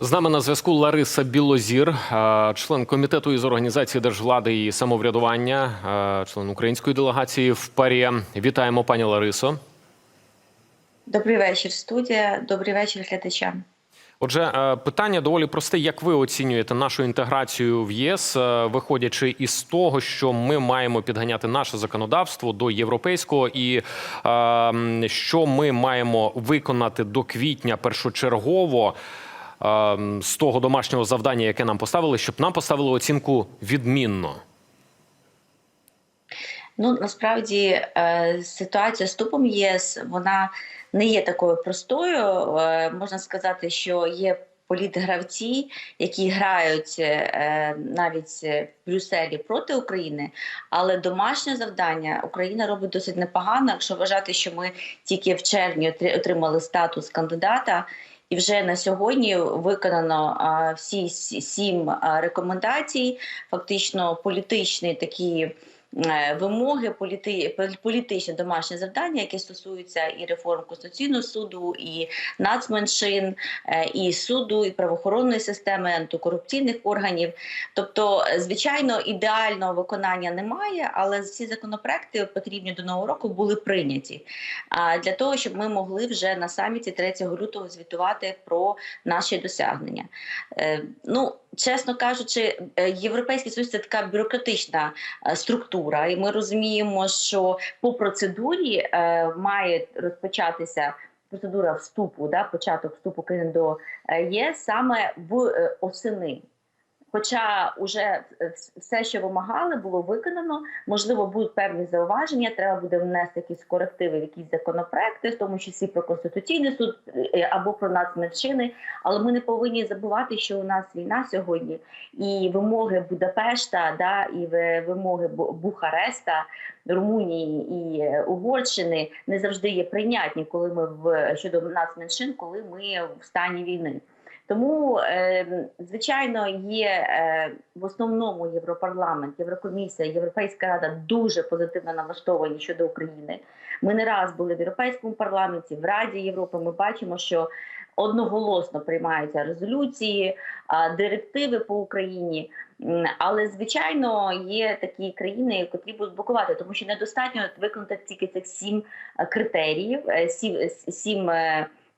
З нами на зв'язку Лариса Білозір, е, член комітету із організації держвлади і самоврядування, е, член української делегації в ПАРІ. Вітаємо, пані Ларисо. Добрий вечір, студія. Добрий вечір, глядачам. Отже, е, питання доволі просте. Як ви оцінюєте нашу інтеграцію в ЄС, виходячи із того, що ми маємо підганяти наше законодавство до європейського, і що ми маємо виконати до квітня першочергово з того домашнього завдання, яке нам поставили, щоб нам поставили оцінку відмінно? Ну насправді е, ситуація з вступом в єс вона не є такою простою. Е, Можна сказати, що є політгравці, які грають е, навіть в Брюсселі проти України, але домашнє завдання Україна робить досить непогано, якщо вважати, що ми тільки в червні отри- отримали статус кандидата. І вже на сьогодні виконано всі сім рекомендацій, фактично політичний такі е, вимоги, політи, пол- політичне домашнє завдання, яке стосуються і реформ Конституційного суду, і нацменшин, е, і суду, і правоохоронної системи, антикорупційних органів. Тобто, е, звичайно, ідеального виконання немає, але ці законопроекти потрібні до нового року були прийняті для того, щоб ми могли вже на саміті 3 лютого звітувати про наші досягнення. Е, Ну, чесно кажучи, е, європейський союз це така бюрократична е, структура, і ми розуміємо, що по процедурі е, має розпочатися. Процедура вступу, да, початок вступу України до ЄС саме в осени. Хоча вже все, що вимагали, було виконано. Можливо, будуть певні зауваження. Треба буде внести якісь корективи, в якісь законопроекти, в тому числі про конституційний суд е, або про нацменшини. Але ми не повинні забувати, що у нас війна сьогодні, і вимоги Будапешта, да і ви- вимоги Бухареста, Румунії і е, Угорщини не завжди є прийнятні, коли ми в щодо нацменшин, коли ми в стані війни. Тому, е, звичайно, є е, в основному Європарламент, Єврокомісія, Європейська рада дуже позитивно налаштовані щодо України. Ми не раз були в Європейському парламенті, в Раді Європи. Ми бачимо, що одноголосно приймаються резолюції, директиви по Україні. Але звичайно є такі країни, які будуть блокувати, тому що недостатньо виконати тільки цих сім е, критеріїв, е, сім, сім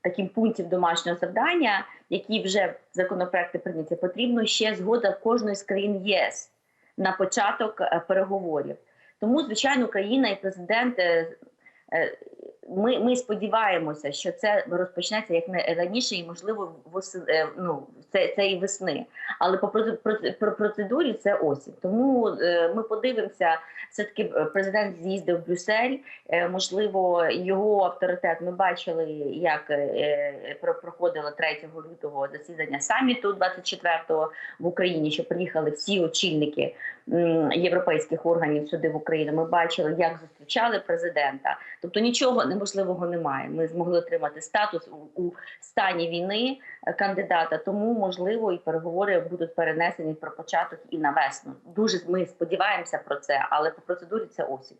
таким пунктів домашнього завдання, які вже законопроекти прийняті. Потрібно ще згода кожної з країн ЄС на початок е, переговорів. Тому, звичайно, Україна і президент. Е, е, Ми, ми сподіваємося, що це розпочнеться як не раніше, і можливо воси- е, ну, це, це і весни. Але по про процедурі це осінь. Тому е, ми подивимося. Все таки президент з'їздив в Брюссель. Е, можливо, його авторитет. Ми бачили, як е, про- проходило 3 лютого засідання саміту 24-го в Україні, що приїхали всі очільники європейських органів сюди в Україну. Ми бачили, як зустрічали президента. Тобто нічого неможливого немає. Ми змогли отримати статус у, у стані війни е, кандидата. Тому можливо і переговори будуть перенесені про початок і на весну. Дуже ми сподіваємося про це, але по процедурі це осінь.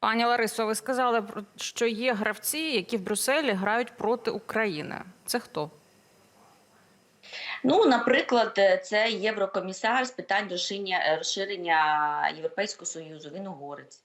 Пані Ларисо, ви сказали, що є гравці, які в Брюсселі грають проти України. Це хто? Ну, наприклад, е, це єврокомісар з питань розширення, е, розширення Європейського союзу. Він угорець.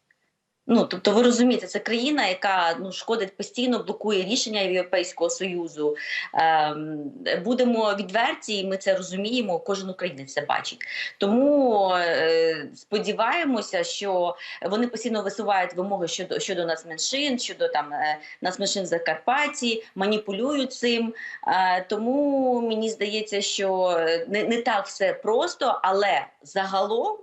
Ну, тобто, ви розумієте, це країна, яка ну шкодить постійно, блокує рішення Європейського союзу. Ем, будемо відверті, і ми це розуміємо. Кожен українець це бачить. Тому е, сподіваємося, що вони постійно висувають вимоги щодо щодо нацменшин, щодо там е, нацменшин в Закарпатті, маніпулюють цим. Е, тому мені здається, що е, не, не так все просто, але загалом.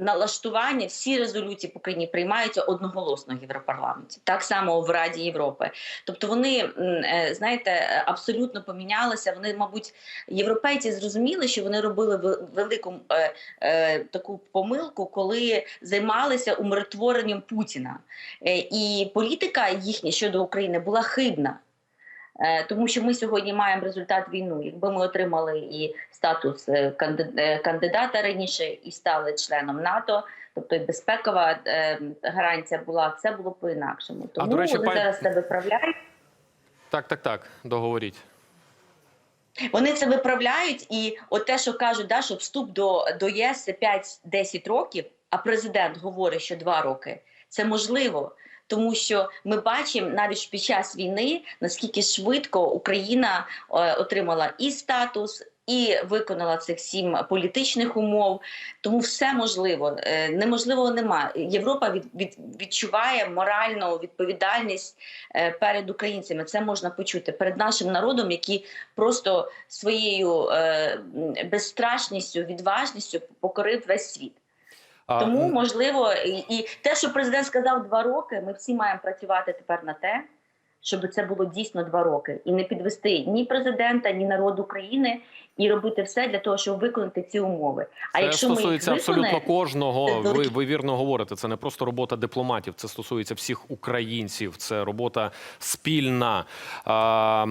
Налаштування всі резолюції по Україні приймаються одноголосно в Європарламенті, так само в Раді Європи. Тобто вони е, знаєте абсолютно помінялися. Вони, мабуть, європейці зрозуміли, що вони робили ве- велику е, е, таку помилку, коли займалися умиротворенням Путіна, Е, і політика їхня щодо України була хибна. Е, Тому що ми сьогодні маємо результат війни. Якби ми отримали і статус е, е, кандидата раніше і стали членом НАТО, тобто і безпекова гарантія була, все було по інакшому. Тому до речі, вони пані- зараз це виправляють. Так, так, так. Договоріть. Вони це виправляють, і от те, що кажуть, да, що вступ до, до ЄС це 5-10 років, а президент говорить, що 2 роки. Це можливо, тому що ми бачимо навіть під час війни, наскільки швидко Україна е, отримала і статус. І виконала цих сім політичних умов, тому все можливо. Е, Неможливого немає. Європа від, від, відчуває моральну відповідальність е, перед українцями. Це можна почути перед нашим народом, який просто своєю безстрашністю, відважністю покорив весь світ. Тому можливо, і, і те, що президент сказав два роки, ми всі маємо працювати тепер на те, щоб це було дійсно два роки, і не підвести ні президента, ні народ України, і робити все для того, щоб виконати ці умови. А Це якщо ми їх стосується абсолютно кожного. Ви, ви вірно говорите. Це не просто робота дипломатів, це стосується всіх українців. Це робота спільна. А,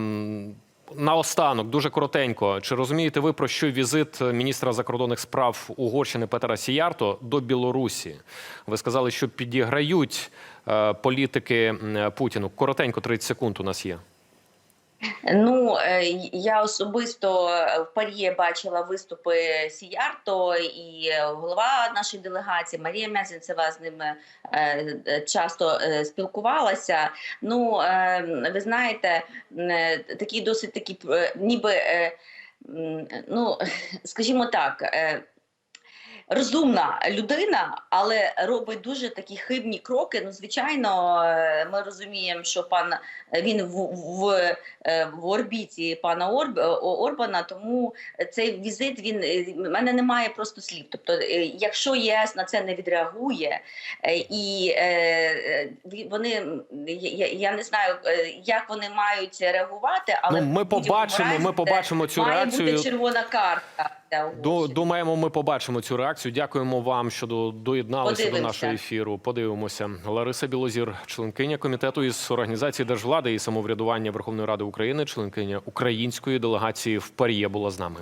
Наостанок, дуже коротенько. Чи розумієте ви про що візит міністра закордонних справ Угорщини Петера Сіярто до Білорусі? Ви сказали, що підіграють е, політики Путіну. Коротенько, 30 секунд у нас є. Ну е, я особисто в Парі бачила виступи Сіярто і е, голова нашої делегації Марія Мезенцева з ними е, часто е, спілкувалася. Ну е, ви знаєте, е, такі досить такі е, ніби. е, Ну, скажімо так, е, розумна людина, але робить дуже такі хибні кроки. Ну, звичайно, е, ми розуміємо, що пан він в, в, е, в орбіті пана Орб, е, Орбана, тому цей візит він е, в мене немає просто слів. Тобто, е, якщо ЄС на це не відреагує, е, і е, е, вони я, я не знаю, е, як вони мають реагувати, але ну, ми побачимо. разі Ми побачимо цю має реакцію. бути червона картка. Думаємо, ми побачимо цю реакцію. Дякуємо вам, що до- доєдналися до нашого ефіру. Подивимося. Лариса Білозір, членкиня комітету із організації держвлади і самоврядування Верховної Ради України, членкиня української делегації в Парі була з нами.